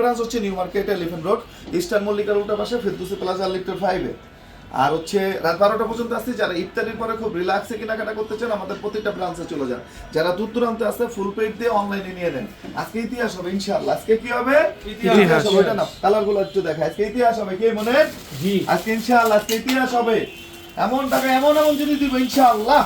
Branch হচ্ছে New Market Elephant Road Eastern মল্লিকার উল্টা পাশে ফেরদুসি প্লাজা লিফটের ফাইভে আর হচ্ছে রাত বারোটা পর্যন্ত আসছি যারা ইফতারির পরে খুব রিল্যাক্সে কেনাকাটা করতে চান আমাদের প্রতিটা ব্রাঞ্চে চলে যান। যারা দূর দূরান্তে আসতে ফুল পেড দিয়ে অনলাইনে নিয়ে নেন। আজকে ইতিহাস হবে ইনশাআল্লাহ। আজকে কি হবে? ইতিহাস। হবে না? কালারগুলো একটু দেখা আজকে ইতিহাস হবে কে মনে? আজকে ইনশাআল্লাহ আজকে ইতিহাস হবে। এমন টাকা এমন এমন জিনিস দিব ইনশাআল্লাহ।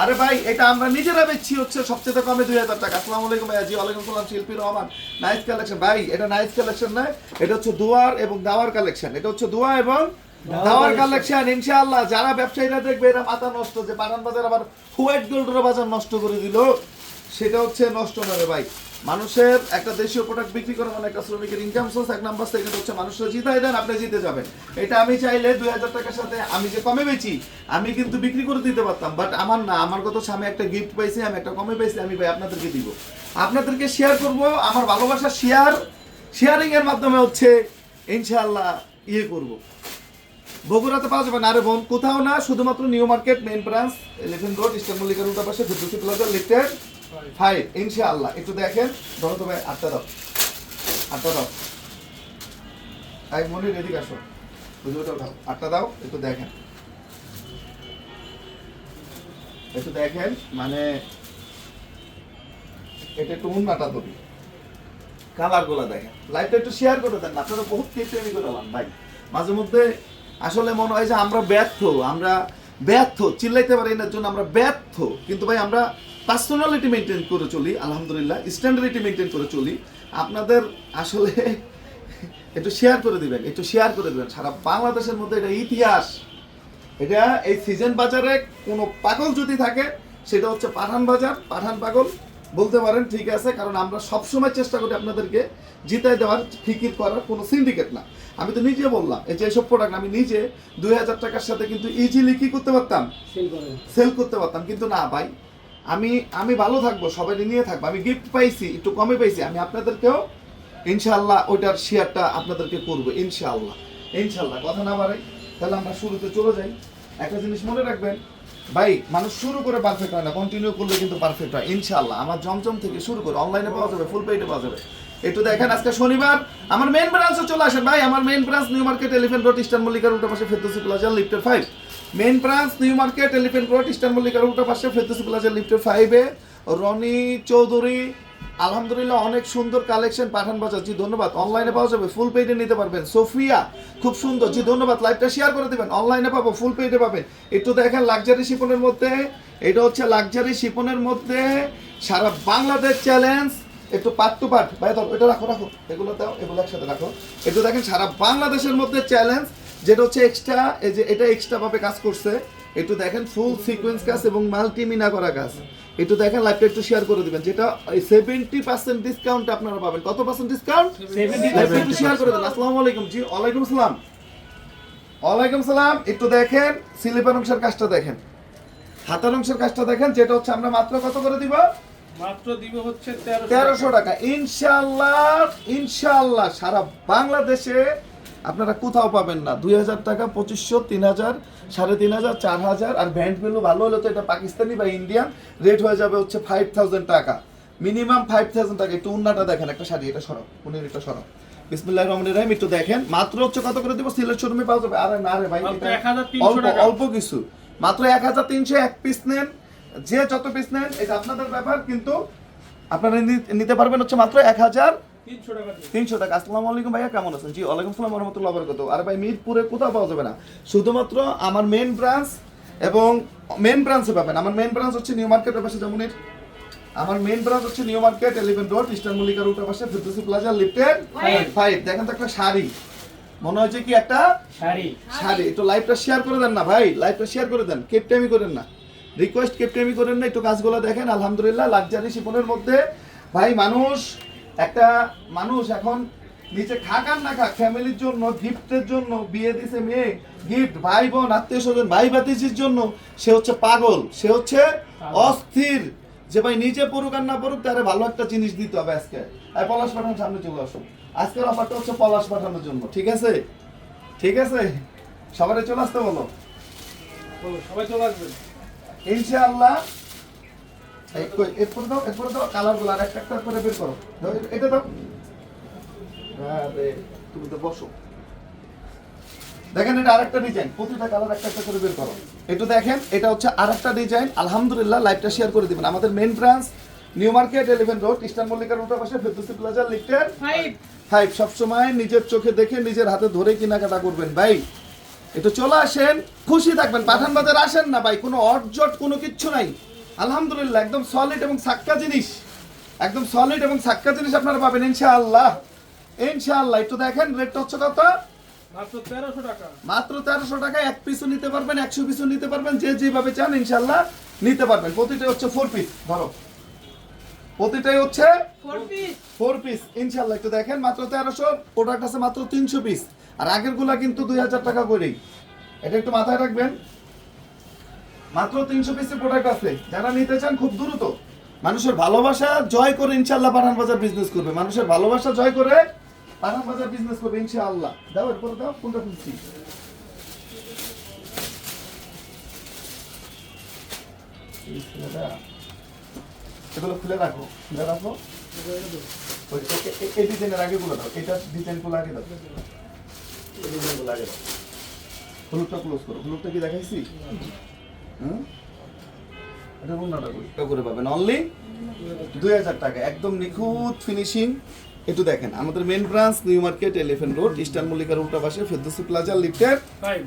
আরে ভাই এটা আমরা নিজেরা বেচছি হচ্ছে সবচেয়ে কমে দুই হাজার টাকা। আসসালামু আলাইকুম ভাইয়া জি ওয়ালাইকুম সালাম শিল্পী রহমান। নাইস কালেকশন ভাই এটা নাইস কালেকশন নয় এটা হচ্ছে দুয়ার এবং দাওয়ার কালেকশন এটা হচ্ছে দুয়া এবং দাওয়ার কালেকশন ইনশাআল্লাহ। যারা ব্যবসায়ীরা দেখবে এরা মাথা নষ্ট যে বাগান বাজার আবার হোয়াইট গোল্ডের বাজার নষ্ট করে দিল সেটা হচ্ছে নষ্ট না রে ভাই। মানুষের একটা দেশীয় প্রোডাক্ট বিক্রি করে মানে একটা শ্রমিকের ইনকাম সোর্স এক নাম্বার সেকেন্ড হচ্ছে মানুষরা জিতাই দেন, আপনি জিতে যাবেন। এটা আমি চাইলে দুই হাজার টাকার সাথে আমি যে কমে বেচি, আমি কিন্তু বিক্রি করে দিতে পারতাম বাট আমার না, আমার কত আমি একটা গিফট পাইছি, আমি একটা কমে পাইছি, আমি ভাই আপনাদেরকে দিব। আপনাদেরকে শেয়ার করব, আমার ভালোবাসা শেয়ার শেয়ারিং এর মাধ্যমে হচ্ছে ইনশাআল্লাহ ইয়ে করব। বগুড়াতে পাওয়া যাবে না, আরে বোন, কোথাও না, শুধুমাত্র New Market main branch Elephant Road Eastern মল্লিকার উল্টা পাশে ফিরদৌসি প্লাজা লিফটেড ফাইভ একটু দেখেন, ধরো তো আটটা দাও। আটটা দাও। এদিকে আসো। উঠাও আটটা দাও, একটু দেখেন। একটু দেখেন মানে এটা একটু উন্নাটা দেখেন। একটু শেয়ার করে দেন আপনারা বহুত ভাই। মাঝে মধ্যে আসলে মনে হয় যে আমরা ব্যর্থ আমরা ব্যর্থ, চিল্লাইতে পারি না জন্য আমরা ব্যর্থ। কিন্তু ভাই, আমরা পার্সোনালিটি মেনটেন করে চলি আলহামদুলিল্লাহ স্ট্যান্ডার্ডিটি মেনটেন করে চলি। আপনাদের আসলে একটু শেয়ার করে দিবেন একটু শেয়ার করে দিবেন। সারা বাংলাদেশের মধ্যে এটা ইতিহাস। এটা এই সিজন বাজারে কোনো পাগল যদি থাকে সেটা হচ্ছে পাঠান বাজার পাঠান পাগল। বলতে পারেন ঠিক আছে কারণ আমরা সবসময় চেষ্টা করি আপনাদেরকে জিতাই দেওয়ার ফিকির করার কোনো সিন্ডিকেট না। আমি তো নিজে বললাম এই যে এইসব প্রোডাক্ট আমি নিজে দুই হাজার টাকার সাথে কিন্তু ইজিলি কি করতে পারতাম? সেল সেল করতে পারতাম। কিন্তু না ভাই আমি আমি ভালো থাকব, সবাই নিয়ে থাকব। আমি গিফট পাইছি, একটু কমে পাইছি। আমি আপনাদেরকেও ইনশাআল্লাহ ওইটার শেয়ারটা আপনাদেরকে করব, ইনশাআল্লাহ। ইনশাআল্লাহ, কথা না বাড়াই, তাহলে আমরা শুরুতে চলে যাই। একটা জিনিস মনে রাখবেন, ভাই, মানুষ শুরু করে পারফেক্ট হয় না কন্টিনিউ করলে কিন্তু পারফেক্ট হয়, ইনশাআল্লাহ। আমার জমজম থেকে শুরু করে অনলাইনে পাওয়া যাবে ফুল পেইডে পাওয়া যাবে। একটু দেখেন, আজকে শনিবার, আমার মেন ব্রাঞ্চে চলে আসেন। ভাই, আমার main branch New Market Elephant Road Eastern মল্লিকার উল্টা পাশে ফেরদৌসি প্লাজা লিফটের five main branch New Market Elephant Road Eastern মল্লিকার উল্টা পাশে ফেরদৌসি প্লাজা লিফটের ফাইভে রনি চৌধুরী, আলহামদুলিল্লাহ অনেক সুন্দর কালেকশন পাঠান বাজার। জি, ধন্যবাদ। অনলাইনে পাওয়া যাবে ফুল পেজে নিতে পারবেন। সোফিয়া, খুব সুন্দর। জি, ধন্যবাদ। লাইভটা শেয়ার করে দেবেন। অনলাইনে পাবো ফুল পেজে পাবেন। একটু দেখেন লাক্সারি শিপনের মধ্যে। এটা হচ্ছে লাক্সারি শিপনের মধ্যে। সারা বাংলাদেশ চ্যালেঞ্জ একটু পার্ট টু পার্ট ভাই দাও এটা রাখো রাখো। এগুলো দাও, এগুলো একসাথে রাখো। একটু দেখেন, সারা বাংলাদেশের মধ্যে চ্যালেঞ্জ যেটা হচ্ছে এক্সট্রা এই যে এটা এক্সট্রা ভাবে কাজ করছে একটু দেখেন ফুল সিকোয়েন্স কাজ এবং মাল্টিমিনা করা কাজ। একটু দেখেন লাইভটা একটু শেয়ার করে দিবেন। যেটা সেভেন্টি পার্সেন্ট ডিসকাউন্ট আপনারা পাবেন। কত পার্সেন্ট ডিসকাউন্ট লাইভটা একটু শেয়ার করে দেন আসসালামু আলাইকুম। জি ওয়ালাইকুম আসসালাম। ওয়ালাইকুম সালাম একটু দেখেন স্লিপার অংশের কাজটা দেখেন। হাতার অংশের কাজটা দেখেন যেটা হচ্ছে আমরা মাত্র কত করে দিব? মাত্র দিব হচ্ছে তেরো তেরোশো টাকা। ইনশাল্লাহ ইনশাল্লাহ সারা বাংলাদেশে আপনারা কোথাও পাবেন না। দুই হাজার টাকা পঁচিশশো তিন হাজার সাড়ে তিন হাজার চার হাজার আর ব্যান্ড ভ্যালু ভালো হলে তো এটা পাকিস্তানি বা ইন্ডিয়ান। রেট হয়ে যাবে হচ্ছে ফাইভ থাউজেন্ড টাকা। মিনিমাম ফাইভ থাউজেন্ড টাকা। একটু উন্নাটা দেখেন একটা শাড়ি এটা সরব উনির এটা সরব বিসমুল্লাহ রহমান রহিম একটু দেখেন। মাত্র হচ্ছে কত করে দিব? সিলেট শোরুমে পাওয়া যাবে। আরে না রে ভাই মাত্র এটা 1300 অল্প অল্প কিছু। মাত্র এক হাজার তিনশো এক পিস নেন। যে যত পিস নেন এটা আপনাদের ব্যাপার কিন্তু আপনারা নিতে পারবেন হচ্ছে মাত্র এক হাজার তিনশো টাকা। আসসালামু আলাইকুম ভাইয়া কেমন আছেন? জি ওয়ালাইকুম সালাম রহমতুল্লাহ বরকত আরে ভাই মিরপুরে কোথাও পাওয়া যাবে না। শুধুমাত্র আমার মেন ব্রাঞ্চ এবং মেন ব্রাঞ্চে পাবেন। আমার মেন ব্রাঞ্চ হচ্ছে নিউ মার্কেটের পাশে আমার মেন ব্রাঞ্চ হচ্ছে নিউ মার্কেট এলিভেন রোড মল্লিকার উল্টা পাশে ফিরদৌসি প্লাজা লিফটেড ফাইভ দেখেন তো একটা শাড়ি। মনে হচ্ছে কি একটা শাড়ি। শাড়ি। একটু লাইভটা শেয়ার করে দেন না ভাই। লাইভটা শেয়ার করে দেন। কেপটাইমি করেন না। রিকোয়েস্ট কেপটাইমি করেন না। একটু কাজগুলো দেখেন। আলহামদুলিল্লাহ লাক্সারি শিপনের মধ্যে ভাই মানুষ একটা মানুষ এখন নিচে খাক আর না খাক ফ্যামিলির জন্য গিফটের জন্য বিয়ে দিছে মেয়ে গিফট ভাই বোন আত্মীয় স্বজন ভাই ভাতিজির জন্য সে হচ্ছে পাগল সে হচ্ছে অস্থির। যে ভাই নিজে পড়ুক আর না পড়ুক তারে ভালো একটা জিনিস দিতে হবে আজকে। আর পলাশ পাঠানোর সামনে চলে আসো। আজকের অফারটা হচ্ছে পলাশ পাঠানোর জন্য ঠিক আছে? ঠিক আছে? সবাই চলে আসতে বলো। সবাই চলে আসবেন ইনশাআল্লাহ এরপরে দাও এরপরে দাও কালারগুলো আর একটা একটা করে বের করো। দাও, এটা দাও। আরে তুমি তো বসো। দেখেন এটা আরেকটা ডিজাইন প্রতিটা কালার একটা একটা করে বের করো। একটু দেখেন এটা হচ্ছে আরেকটা ডিজাইন আলহামদুলিল্লাহ লাইভটা শেয়ার করে দিবেন। আমাদের main branch New Market Elephant Road Eastern মল্লিকার উল্টা পাশে ফেরদৌসি প্লাজা সবসময় নিজের চোখে দেখে নিজের হাতে ধরে কেনাকাটা করবেন ভাই। একটু চলে আসেন খুশি থাকবেন। পাঠান বাজার আসেন না ভাই। কোনো অর্জট কোনো কিচ্ছু নাই। আলহামদুলিল্লাহ একদম সলিড এবং সাক্কা জিনিস। একদম সলিড এবং সাক্কা জিনিস আপনারা পাবেন ইনশাআল্লাহ। ইনশাআল্লাহ একটু দেখেন রেটটা হচ্ছে কত? মাত্র তেরোশো টাকা। মাত্র তেরোশো টাকা এক পিসও নিতে পারবেন একশো পিসও নিতে পারবেন যে যেভাবে চান ইনশাল্লাহ নিতে পারবেন। প্রতিটাই হচ্ছে ফোর পিস ধরো। প্রতিটাই হচ্ছে ফোর পিস ইনশাল্লাহ একটু দেখেন মাত্র তেরোশো প্রোডাক্ট আছে মাত্র তিনশো পিস আর আগেরগুলা কিন্তু দুই হাজার টাকা করেই। এটা একটু মাথায় রাখবেন মাত্র তিনশো পিসের প্রোডাক্ট আছে। যারা নিতে চান খুব দ্রুত। মানুষের ভালোবাসা জয় করে ইনশাল্লাহ পাঠান বাজার বিজনেস করবে। মানুষের ভালোবাসা জয় করে পাঠান বাজার বিজনেস করবে ইনশাআল্লাহ। দাও, এরপরে দাও, কোনটা এই এগুলো খুলে রাখো খুলে রাখো। এই ডিজাইনের আগে গুলো দাও। এটা ডিজাইনগুলো আগে দাও। এই ডিজাইনগুলো আগে দাও। হলুদটা ক্লোজ করো। হলুদটা কি দেখাইছি? হুম? এটা করি করে পাবেন অনলি দুই হাজার টাকা। একদম নিখুঁত ফিনিশিং একটু দেখেন আমাদের main branch New Market Elephant Road Eastern মল্লিকার উল্টা পাশে ফেরদৌসি প্লাজা লিফটের ফাইভ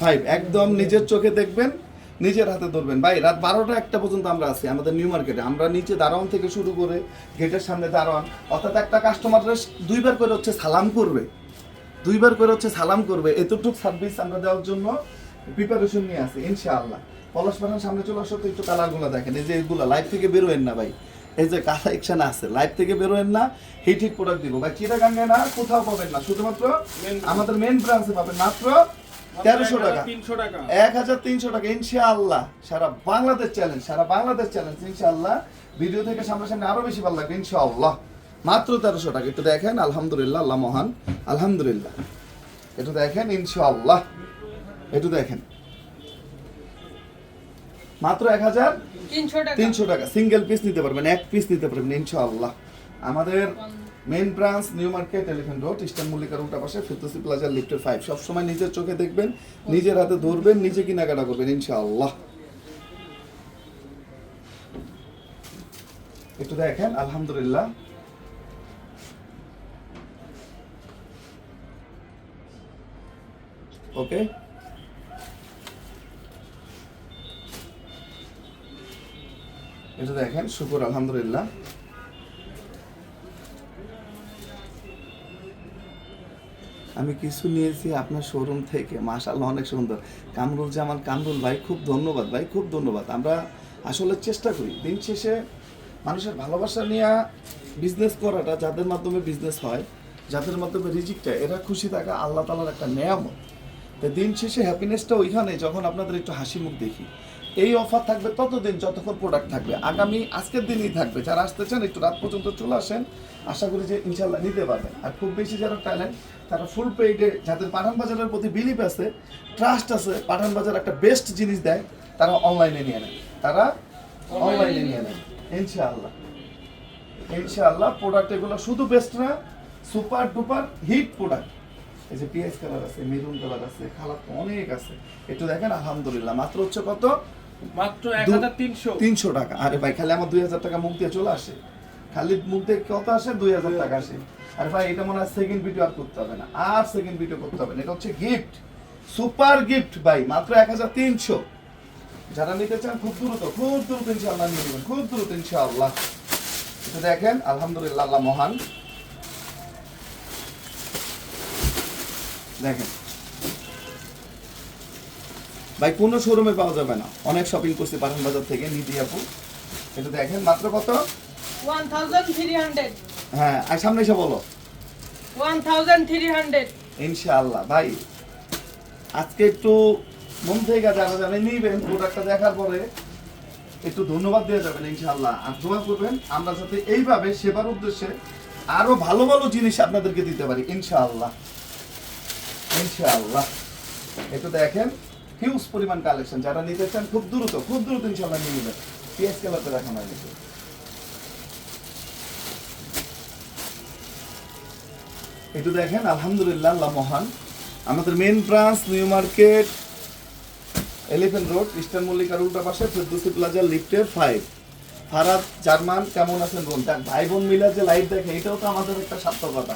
ফাইভ একদম নিজের চোখে দেখবেন নিজের হাতে ধরবেন। ভাই রাত বারোটা একটা পর্যন্ত আমরা আছি আমাদের নিউ মার্কেটে আমরা নিচে দারোয়ান থেকে শুরু করে গেটের সামনে দারোয়ান অর্থাৎ একটা কাস্টমার দুইবার করে হচ্ছে সালাম করবে। দুইবার করে হচ্ছে সালাম করবে। এতটুকু সার্ভিস আমরা দেওয়ার জন্য প্রিপারেশন নিয়ে আসি ইনশাআল্লাহ। পলাশ পাঠান সামনে চলে আসো তো একটু কালারগুলো দেখেন এই যে এগুলো লাইভ থেকে বেরোয়েন না ভাই। এই যে কালেকশন আছে লাইভ থেকে বেরোয়েন না হিট হিট প্রোডাক্ট দিব। ভাই চিটাগাঙ্গে না কোথাও পাবেন না শুধুমাত্র আমাদের মেন ব্রাঞ্চে পাবেন মাত্র তেরোশো টাকা। এক হাজার তিনশো টাকা ইনশাআল্লাহ। সারা বাংলাদেশ চ্যালেঞ্জ সারা বাংলাদেশ চ্যালেঞ্জ ইনশাআল্লাহ। ভিডিও থেকে সামনাসামনি আরও বেশি ভালো লাগবে ইনশাআল্লাহ। মাত্র তেরোশো টাকা। একটু দেখেন আলহামদুলিল্লাহ আল্লাহ মহান। আলহামদুলিল্লাহ। একটু দেখেন ইনশাআল্লাহ। একটু দেখেন। মাত্র এক হাজার তিনশো টাকা। সিঙ্গেল পিস নিতে পারবেন এক পিস নিতে পারবেন ইনশাআল্লাহ। আমাদের main branch New Market Elephant Road Eastern মল্লিকার উল্টা পাশে ফিরদৌসি প্লাজা লিফটের ফাইভ সবসময় নিজের চোখে দেখবেন নিজের হাতে ধরবেন নিজে কেনাকাটা করবেন ইনশাআল্লাহ। একটু দেখেন আলহামদুলিল্লাহ। ওকে এটা দেখেন, শুকুর, আলহামদুলিল্লাহ। আমি কিছু নিয়েছি আপনার শোরুম থেকে, মাশাআল্লাহ, অনেক সুন্দর। কামরুল জামাল, কামরুল ভাই, খুব ধন্যবাদ ভাই, খুব ধন্যবাদ। আমরা আসলে চেষ্টা করি, দিন শেষে মানুষের ভালোবাসা নিয়ে বিজনেস করাটা, যাদের মাধ্যমে বিজনেস হয়, যাদের মাধ্যমে রিজিকটা, এরা খুশি থাকা আল্লাহ তালার একটা নিয়ামত। তো দিন শেষে হ্যাপিনেসটা ওইখানে যখন আপনাদের একটু হাসি মুখ দেখি। এই অফার থাকবে ততদিন যতক্ষণ প্রোডাক্ট থাকবে। আগামী আজকের দিনই থাকবে। যারা আসতে চান, একটু রাত পর্যন্ত চলে আসেন। আশা করি যে ইনশাল্লাহ নিতে পারবেন। আর খুব বেশি যারা ট্যালেন্ট তারা ফুল পেইডে যাদের পাঠান বাজারের প্রতি বিলিভ আছে ট্রাস্ট আছে, পাঠান বাজার একটা বেস্ট জিনিস দেয়, তারা অনলাইনে নিয়ে নেয় তারা অনলাইনে নিয়ে নেয় ইনশাআল্লাহ। ইনশাআল্লাহ প্রোডাক্ট এগুলো শুধু বেস্ট না সুপার ডুপার হিট প্রোডাক্ট এই যে পিএস কালার আছে মেরুন কালার আছে কালার তো অনেক আছে। একটু দেখেন, আলহামদুলিল্লাহ। মাত্র হচ্ছে কত? মাত্র এক দু- হাজার তিনশো। তিনশো টাকা। আরে ভাই খালি আমার দুই হাজার টাকা মুখ দিয়ে চলে আসে। খালি মুখ দিয়ে কত আসে? দুই হাজার টাকা আসে। আরে ভাই এটা মনে হয় সেকেন্ড ভিডিও আর করতে হবে না। আর সেকেন্ড ভিডিও করতে হবে না। এটা হচ্ছে গিফট সুপার গিফট ভাই। মাত্র এক হাজার তিনশো। যারা নিতে চান খুব দ্রুত খুব দ্রুত ইনশাআল্লাহ নিয়ে নেবেন। খুব দ্রুত ইনশাআল্লাহ। এটা দেখেন আলহামদুলিল্লাহ আল্লাহ মহান। দেখেন ভাই কোনো শোরুমে পাওয়া যাবে না। অনেক শপিং করছি পাঠান বাজার থেকে নিধি আপু। এটা দেখেন মাত্র কত? হ্যাঁ আর সামনে এসে বলো। ইনশাআল্লাহ ভাই। আজকে একটু মন থেকে যারা জানে নিবেন প্রোডাক্টটা দেখার পরে একটু ধন্যবাদ দিয়ে যাবেন ইনশাআল্লাহ। আর দোয়া করবেন আমরা যাতে এইভাবে সেবার উদ্দেশ্যে আরও ভালো ভালো জিনিস আপনাদেরকে দিতে পারি ইনশাআল্লাহ। ইনশাআল্লাহ। একটু দেখেন। হিউজ পরিমাণ কালেকশন যারা নিতে চান, খুব দ্রুত খুব দ্রুত ইনশাআল্লাহ নিয়ে নেবেন। পিএস কালারতে দেখানো হয়েছে একটু দেখেন, আলহামদুলিল্লাহ, আল্লাহ মহান। আমাদের main branch New Market Elephant Road Eastern মল্লিকার উল্টা পাশে ফেরদৌসি প্লাজা লিফটের ফাইভ ফারাদ জার্মান কেমন আছেন বোন তার ভাই বোন মিলা যে লাইভ দেখে, এটাও তো আমাদের একটা সার্থকতা।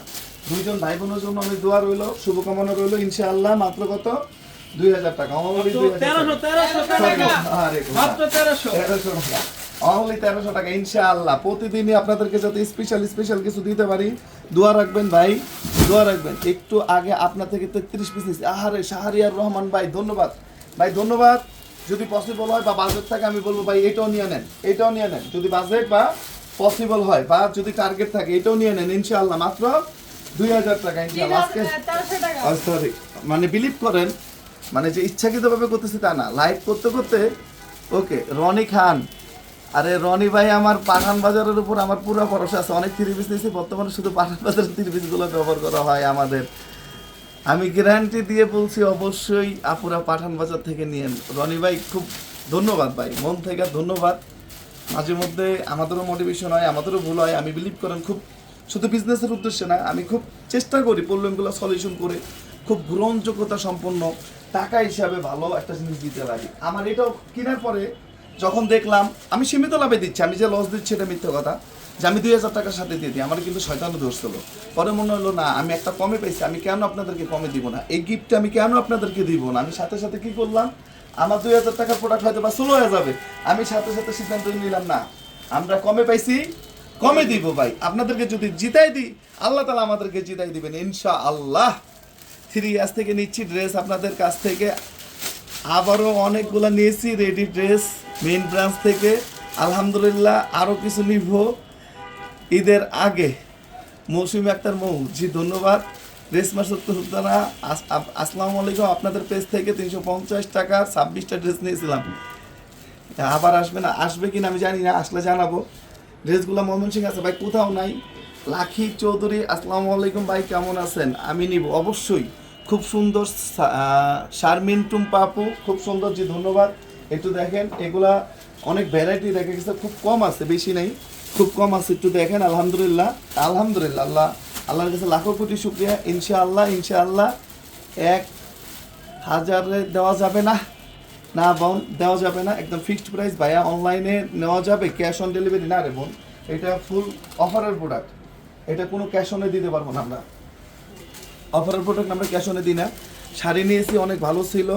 দুইজন ভাই বোনের জন্য আমি দোয়া রইল, শুভকামনা রইল, ইনশাআল্লাহ, মাত্র কত? দুই হাজার টাকা অনলি তেরোশো ইনশাআল্লাহ। প্রতিদিনই আপনাদেরকে যাতে স্পেশাল স্পেশাল কিছু দিতে পারি দোয়া রাখবেন ভাই দোয়া রাখবেন। একটু আগে আপনার থেকে তেত্রিশ পিস আহারে শাহরিয়ার রহমান ভাই ধন্যবাদ। ভাই ধন্যবাদ। যদি পসিবল হয় বা বাজেট থাকে আমি বলব ভাই এটাও নিয়ে নেন এটাও নিয়ে নেন। যদি বাজেট বা পসিবল হয় বা যদি টার্গেট থাকে এটাও নিয়ে নেন ইনশাআল্লাহ। মাত্র দুই হাজার টাকা ইনশাআল্লাহ। আজকে সরি মানে বিলিভ করেন মানে যে ইচ্ছাকৃতভাবে করতেছি তা না। লাইভ করতে করতে ওকে রনি খান। আরে রনি ভাই আমার পাঠান বাজারের উপর আমার পুরো ভরসা আছে। অনেক থ্রি পিস নিয়েছি, বর্তমানে শুধু পাঠান বাজারের থ্রি পিসগুলো ব্যবহার করা হয় আমাদের। আমি গ্যারান্টি দিয়ে বলছি, অবশ্যই আপুরা পাঠান বাজার থেকে নিয়েন। রনি ভাই, খুব ধন্যবাদ ভাই, মন থেকে ধন্যবাদ। মাঝে মধ্যে আমাদেরও মোটিভেশন হয়, আমাদেরও ভুল হয়। আমি বিলিভ করেন, খুব শুধু বিজনেসের উদ্দেশ্যে না, আমি খুব চেষ্টা করি প্রবলেমগুলো সলিউশন করে। খুব গ্রহণযোগ্যতা সম্পন্ন। টাকা হিসাবে ভালো একটা জিনিস দিতে পারি। আমার এটাও কেনার পরে যখন দেখলাম, আমি সীমিত লাভে দিচ্ছি, আমি যে লস দিচ্ছি এটা মিথ্যে কথা, যে আমি দুই হাজার টাকার সাথে দিয়ে দিই, আমার কিন্তু শয়তানও দোষ ছিল পরে মনে হলো, না, আমি একটা কমে পেয়েছি আমি কেন আপনাদেরকে কমে দিব না? এই গিফটটা আমি কেন আপনাদেরকে দিব না? আমি সাথে সাথে কি করলাম, আমার দুই হাজার টাকার প্রোডাক্ট হয়তো বা স্লো হয়ে যাবে। আমি সাথে সাথে সিদ্ধান্ত নিলাম, না, আমরা কমে পাইছি কমে দিব ভাই। আপনাদেরকে যদি জিতাই দিই, আল্লাহ তালা আমাদেরকে জিতাই দিবেন ইনশা আল্লাহ থ্রি ইয়ার্স থেকে নিচ্ছি ড্রেস আপনাদের কাছ থেকে। আবারও অনেকগুলো নিয়েছি রেডি ড্রেস মেইন ব্রাঞ্চ থেকে। আলহামদুলিল্লাহ আরও কিছু নিব ঈদের আগে। মৌসুমি আক্তার মৌ জি, ধন্যবাদ। রেশমা সত্য সুলতানা আসসালামু আলাইকুম। আপনাদের পেজ থেকে তিনশো পঞ্চাশ টাকা ছাব্বিশটা ড্রেস নিয়েছিলাম। আবার আসবে না, আসবে কিনা আমি জানি না, আসলে জানাব। ড্রেসগুলো মোহাম্মদ সিং আছে, ভাই কোথাও নাই। লাখি চৌধুরী, আসসালামু আলাইকুম ভাই, কেমন আছেন? আমি নিব, অবশ্যই। খুব সুন্দর শারমিন টুম্পা আপু খুব সুন্দর জি, ধন্যবাদ। একটু দেখেন, এগুলা অনেক ভ্যারাইটি দেখা গেছে, খুব কম আছে, বেশি নেই। খুব কম আছে, একটু দেখেন, আলহামদুলিল্লাহ। আলহামদুলিল্লাহ, আল্লাহ, আল্লাহর কাছে লাখো কোটি শুক্রিয়া। ইনশাআল্লাহ ইনশাআল্লাহ। এক হাজারে দেওয়া যাবে না। না, বোন, দেওয়া যাবে না। একদম ফিক্সড প্রাইস ভাইয়া অনলাইনে নেওয়া যাবে ক্যাশ অন ডেলিভারি না রে বোন। এটা ফুল অফারের প্রোডাক্ট এটা কোনো ক্যাশ অনে দিতে পারব না আমরা। অফারের প্রোডাক্ট আমরা ক্যাশ অনে দিই না শাড়ি নিয়েছি অনেক ভালো ছিল